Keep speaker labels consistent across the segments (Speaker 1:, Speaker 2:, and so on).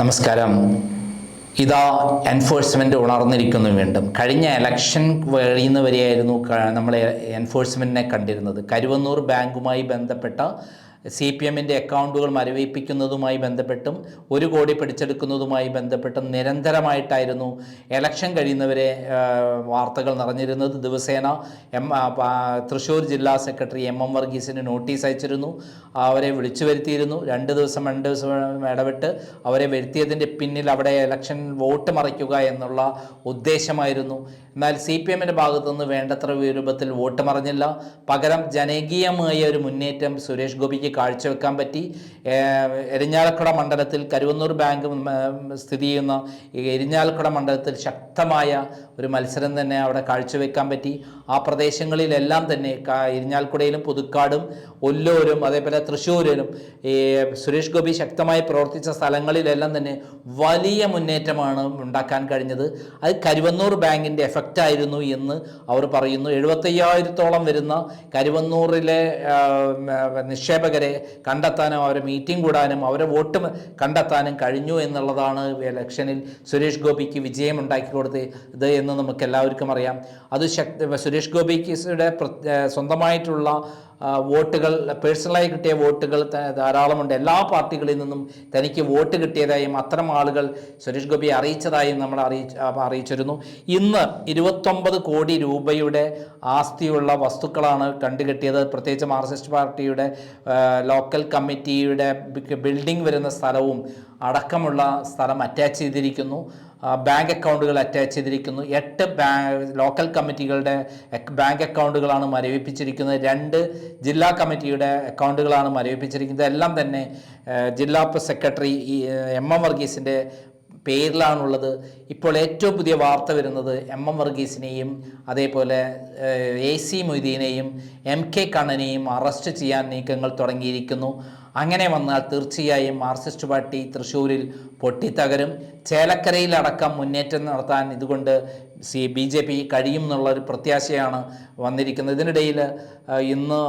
Speaker 1: നമസ്കാരം. ഇതാ എൻഫോഴ്സ്മെന്റ് ഉണർന്നിരിക്കുന്നു വീണ്ടും. കഴിഞ്ഞ എലക്ഷൻ കഴിയുന്നവരെയായിരുന്നു നമ്മൾ എൻഫോഴ്സ്മെന്റിനെ കണ്ടിരുന്നത്. കരുവന്നൂർ ബാങ്കുമായി ബന്ധപ്പെട്ട സി പി എമ്മിന്റെ അക്കൗണ്ടുകൾ മരവിപ്പിക്കുന്നതുമായി ബന്ധപ്പെട്ടും ഒരു കോടി പിടിച്ചെടുക്കുന്നതുമായി ബന്ധപ്പെട്ടും നിരന്തരമായിട്ടായിരുന്നു എലക്ഷൻ കഴിയുന്നവരെ വാർത്തകൾ നിറഞ്ഞിരുന്നത്. ദിവസേന എം തൃശ്ശൂർ ജില്ലാ സെക്രട്ടറി എം എം വർഗീസിന് നോട്ടീസ് അയച്ചിരുന്നു. അവരെ വിളിച്ചു വരുത്തിയിരുന്നു. രണ്ട് ദിവസം രണ്ട് ദിവസം ഇടപെട്ട് അവരെ വരുത്തിയതിന്റെ പിന്നിൽ അവിടെ എലക്ഷൻ വോട്ട് മറിക്കുക എന്നുള്ള ഉദ്ദേശമായിരുന്നു. എന്നാൽ സി പി എമ്മിന്റെ ഭാഗത്തുനിന്ന് വേണ്ടത്ര രൂപത്തിൽ വോട്ട് മറിഞ്ഞില്ല. പകരം ജനകീയമായ ഒരു മുന്നേറ്റം സുരേഷ് ഗോപിക്ക് കാഴ്ചവെക്കാൻ പറ്റി. എരിഞ്ഞാലക്കുട മണ്ഡലത്തിൽ കരുവന്നൂർ ബാങ്ക് സ്ഥിതി ചെയ്യുന്ന ഈ എരിഞ്ഞാലക്കുട മണ്ഡലത്തിൽ ശക്തമായ ഒരു മത്സരം തന്നെ അവിടെ കാഴ്ചവെക്കാൻ പറ്റി. ആ പ്രദേശങ്ങളിലെല്ലാം തന്നെ ഇരിഞ്ഞാൽക്കുടയിലും പുതുക്കാടും ഒല്ലൂരും അതേപോലെ തൃശ്ശൂരിലും ഈ സുരേഷ് ഗോപി ശക്തമായി പ്രവർത്തിച്ച സ്ഥലങ്ങളിലെല്ലാം തന്നെ വലിയ മുന്നേറ്റമാണ് ഉണ്ടാക്കാൻ കഴിഞ്ഞത്. അത് കരുവന്നൂർ ബാങ്കിന്റെ എഫക്റ്റ് ആയിരുന്നു എന്ന് അവർ പറയുന്നു. എഴുപത്തയ്യായിരത്തോളം വരുന്ന കരുവന്നൂറിലെ ആ, നിക്ഷേപകരെ കണ്ടെത്താനും അവരെ മീറ്റിംഗ് കൂടാനും അവരെ വോട്ട് കണ്ടെത്താനും കഴിഞ്ഞു എന്നുള്ളതാണ് ഇലക്ഷനിൽ സുരേഷ് ഗോപിക്ക് വിജയം ഉണ്ടാക്കി കൊടുത്തത് എന്ന് നമുക്ക് എല്ലാവർക്കും അറിയാം. അത് ശക്തി സുരേഷ് ഗോപിക്ക് സ്വന്തമായിട്ടുള്ള വോട്ടുകൾ പേഴ്സണലായി കിട്ടിയ വോട്ടുകൾ ധാരാളമുണ്ട്. എല്ലാ പാർട്ടികളിൽ നിന്നും തനിക്ക് വോട്ട് കിട്ടിയതായും അത്തരം ആളുകൾ സുരേഷ് ഗോപിയെ അറിയിച്ചതായും നമ്മൾ അറിയിച്ച് അറിയിച്ചിരുന്നു. ഇന്ന് ഇരുപത്തൊമ്പത് കോടി രൂപയുടെ ആസ്തിയുള്ള വസ്തുക്കളാണ് കണ്ടുകെട്ടിയത്. പ്രത്യേകിച്ച് മാർക്സിസ്റ്റ് പാർട്ടിയുടെ ലോക്കൽ കമ്മിറ്റിയുടെ ബിൽഡിംഗ് വരുന്ന സ്ഥലവും അടക്കമുള്ള സ്ഥലം അറ്റാച്ച് ചെയ്തിരിക്കുന്നു. ബാങ്ക് അക്കൗണ്ടുകൾ അറ്റാച്ച് ചെയ്തിരിക്കുന്നു. എട്ട് ലോക്കൽ കമ്മിറ്റികളുടെ ബാങ്ക് അക്കൗണ്ടുകളാണ് മരവിപ്പിച്ചിരിക്കുന്നത്. രണ്ട് ജില്ലാ കമ്മിറ്റിയുടെ അക്കൗണ്ടുകളാണ് മരവിപ്പിച്ചിരിക്കുന്നത്. എല്ലാം തന്നെ ജില്ലാ സെക്രട്ടറി എം എം വർഗീസിന്റെ പേരിലാണുള്ളത്. ഇപ്പോൾ ഏറ്റവും പുതിയ വാർത്ത വരുന്നത് എം എം വർഗീസിനെയും അതേപോലെ എ സി മൊയ്തീനെയും എം കെ കണ്ണനെയും അറസ്റ്റ് ചെയ്യാൻ നീക്കങ്ങൾ തുടങ്ങിയിരിക്കുന്നു. അങ്ങനെ വന്നാൽ തീർച്ചയായും മാർക്സിസ്റ്റ് പാർട്ടി തൃശ്ശൂരിൽ പൊട്ടിത്തകരും. ചേലക്കരയിലടക്കം മുന്നേറ്റം നടത്താൻ ഇതുകൊണ്ട് സി ബി ജെ പി കഴിയും എന്നുള്ളൊരു പ്രത്യാശയാണ് വന്നിരിക്കുന്നത്. ഇതിനിടയിൽ ഇന്ന്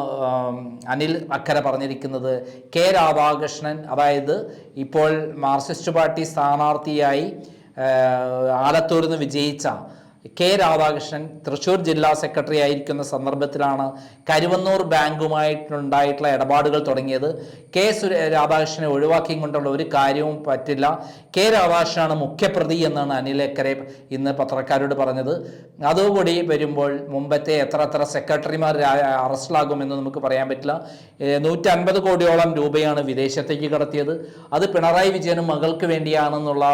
Speaker 1: അനിൽ അക്കര പറഞ്ഞിരിക്കുന്നത് കെ. രാധാകൃഷ്ണൻ അതായത് ഇപ്പോൾ മാർക്സിസ്റ്റ് പാർട്ടി സ്ഥാനാർത്ഥിയായി ആലത്തൂരിൽ നിന്ന് വിജയിച്ച കെ രാധാകൃഷ്ണൻ തൃശൂർ ജില്ലാ സെക്രട്ടറി ആയിരിക്കുന്ന സന്ദർഭത്തിലാണ് കരുവന്നൂർ ബാങ്കുമായിട്ടുണ്ടായിട്ടുള്ള ഇടപാടുകൾ തുടങ്ങിയത്. കെ രാധാകൃഷ്ണനെ ഒഴിവാക്കിയും കൊണ്ടുള്ള ഒരു കാര്യവും പറ്റില്ല. കെ രാധാകൃഷ്ണനാണ് മുഖ്യപ്രതി എന്നാണ് അനിലേക്കരെ ഇന്ന് പത്രക്കാരോട് പറഞ്ഞത്. അതുകൂടി വരുമ്പോൾ മുമ്പത്തെ എത്ര എത്ര സെക്രട്ടറിമാർ അറസ്റ്റിലാകുമെന്ന് നമുക്ക് പറയാൻ പറ്റില്ല. നൂറ്റി അൻപത് കോടിയോളം രൂപയാണ് വിദേശത്തേക്ക് കടത്തിയത്. അത് പിണറായി വിജയനും മകൾക്ക് വേണ്ടിയാണെന്നുള്ള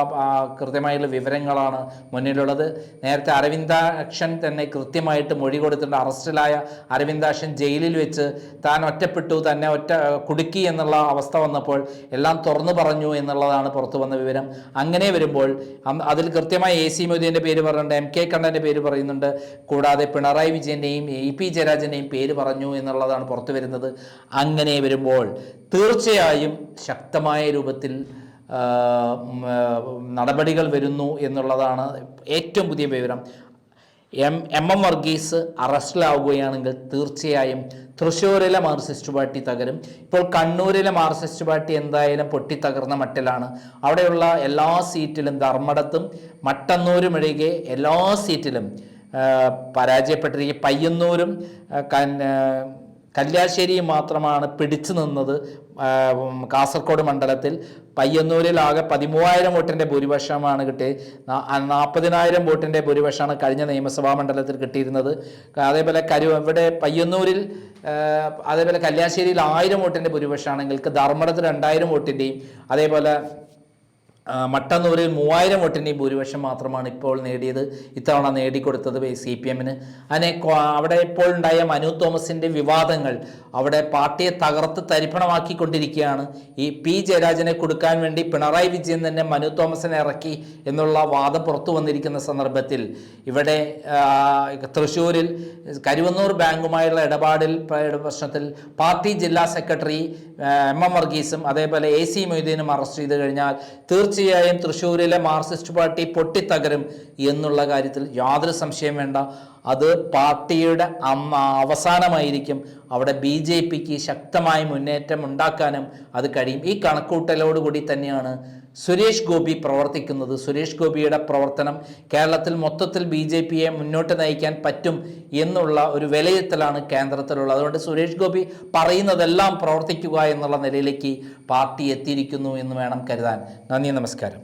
Speaker 1: കൃത്യമായുള്ള വിവരങ്ങളാണ് മുന്നിലുള്ളത്. നേരത്തെ അരവിന്ദാക്ഷൻ തന്നെ കൃത്യമായിട്ട് മൊഴി കൊടുത്തിട്ടുണ്ട്. അറസ്റ്റിലായ അരവിന്ദാക്ഷൻ ജയിലിൽ വെച്ച് താൻ ഒറ്റപ്പെട്ടു തന്നെ ഒറ്റ കുടുക്കി എന്നുള്ള അവസ്ഥ വന്നപ്പോൾ എല്ലാം തുറന്നു പറഞ്ഞു എന്നുള്ളതാണ് പുറത്തു വന്ന വിവരം. അങ്ങനെ വരുമ്പോൾ അതിൽ കൃത്യമായി എ സി മൊയ്തീന്റെ പേര് പറയുന്നുണ്ട് എം കെ കണ്ണന്റെ പേര് പറയുന്നുണ്ട്. കൂടാതെ പിണറായി വിജയന്റെയും എ പി ജയരാജന്റെയും പേര് പറഞ്ഞു എന്നുള്ളതാണ് പുറത്തു വരുന്നത്. അങ്ങനെ വരുമ്പോൾ തീർച്ചയായും ശക്തമായ രൂപത്തിൽ നടപടികൾ വരുന്നു എന്നുള്ളതാണ് ഏറ്റവും പുതിയ വിവരം. എം എം എം വർഗീസ് അറസ്റ്റിലാവുകയാണെങ്കിൽ തീർച്ചയായും തൃശ്ശൂരിലെ മാർക്സിസ്റ്റ് പാർട്ടി തകരും. ഇപ്പോൾ കണ്ണൂരിലെ മാർക്സിസ്റ്റ് പാർട്ടി എന്തായാലും പൊട്ടിത്തകർന്ന മട്ടിലാണ്. അവിടെയുള്ള എല്ലാ സീറ്റിലും ധർമ്മടത്തും മട്ടന്നൂരും ഒഴികെ എല്ലാ സീറ്റിലും പരാജയപ്പെട്ടിരിക്കും പയ്യന്നൂരും കല്യാശ്ശേരിയും മാത്രമാണ് പിടിച്ചു നിന്നത് കാസർഗോഡ് മണ്ഡലത്തിൽ. പയ്യന്നൂരിൽ ആകെ പതിമൂവായിരം വോട്ടിന്റെ ഭൂരിപക്ഷമാണ് കിട്ടിയത്. നാൽപ്പതിനായിരം വോട്ടിന്റെ ഭൂരിപക്ഷമാണ് കഴിഞ്ഞ നിയമസഭാ മണ്ഡലത്തിൽ കിട്ടിയിരുന്നത്. അതേപോലെ കരു ഇവിടെ പയ്യന്നൂരിൽ അതേപോലെ കല്യാശ്ശേരിയിൽ ആയിരം വോട്ടിന്റെ ഭൂരിപക്ഷമാണെങ്കിൽ ധർമ്മടത്തിൽ രണ്ടായിരം വോട്ടിന്റെയും അതേപോലെ മട്ടന്നൂരിൽ മൂവായിരം വോട്ടിന്റെയും ഭൂരിപക്ഷം മാത്രമാണ് ഇപ്പോൾ നേടിയത്. ഇത്തവണ നേടിക്കൊടുത്തത് സി പി എമ്മിന്. അതിനെ അവിടെ ഇപ്പോൾ ഉണ്ടായ മനു തോമസിന്റെ വിവാദങ്ങൾ അവിടെ പാർട്ടിയെ തകർത്ത് തരിപ്പണമാക്കിക്കൊണ്ടിരിക്കുകയാണ്. ഈ പി ജയരാജനെ കൊടുക്കാൻ വേണ്ടി പിണറായി വിജയൻ തന്നെ മനു തോമസിനെ ഇറക്കി എന്നുള്ള വാദം പുറത്തു വന്നിരിക്കുന്ന സന്ദർഭത്തിൽ ഇവിടെ തൃശ്ശൂരിൽ കരുവന്നൂർ ബാങ്കുമായുള്ള ഇടപാടിൽ പ്രശ്നത്തിൽ പാർട്ടി ജില്ലാ സെക്രട്ടറി എം എം വർഗീസും അതേപോലെ എ സി മൊയ്തീനും അറസ്റ്റ് ചെയ്ത് കഴിഞ്ഞാൽ തീർച്ചയായും തൃശ്ശൂരിലെ മാർക്സിസ്റ്റ് പാർട്ടി പൊട്ടിത്തകരും എന്നുള്ള കാര്യത്തിൽ യാതൊരു സംശയം വേണ്ട. അത് പാർട്ടിയുടെ അമ്മ അവസാനമായിരിക്കും അവിടെ ബി ജെ പിക്ക് ശക്തമായ മുന്നേറ്റം ഉണ്ടാക്കാനും അത് കഴിയും. ഈ കണക്കൂട്ടലോടുകൂടി തന്നെയാണ് സുരേഷ് ഗോപി പ്രവർത്തിക്കുന്നത്. സുരേഷ് ഗോപിയുടെ പ്രവർത്തനം കേരളത്തിൽ മൊത്തത്തിൽ ബി ജെ പിയെ മുന്നോട്ട് നയിക്കാൻ പറ്റും എന്നുള്ള ഒരു വിലയിരുത്തലാണ് കേന്ദ്രത്തിലുള്ളത്. അതുകൊണ്ട് സുരേഷ് ഗോപി പറയുന്നതെല്ലാം പ്രവർത്തിക്കുക എന്നുള്ള നിലയിലേക്ക് പാർട്ടി എത്തിയിരിക്കുന്നു എന്ന് വേണം കരുതാൻ. നന്ദി നമസ്കാരം.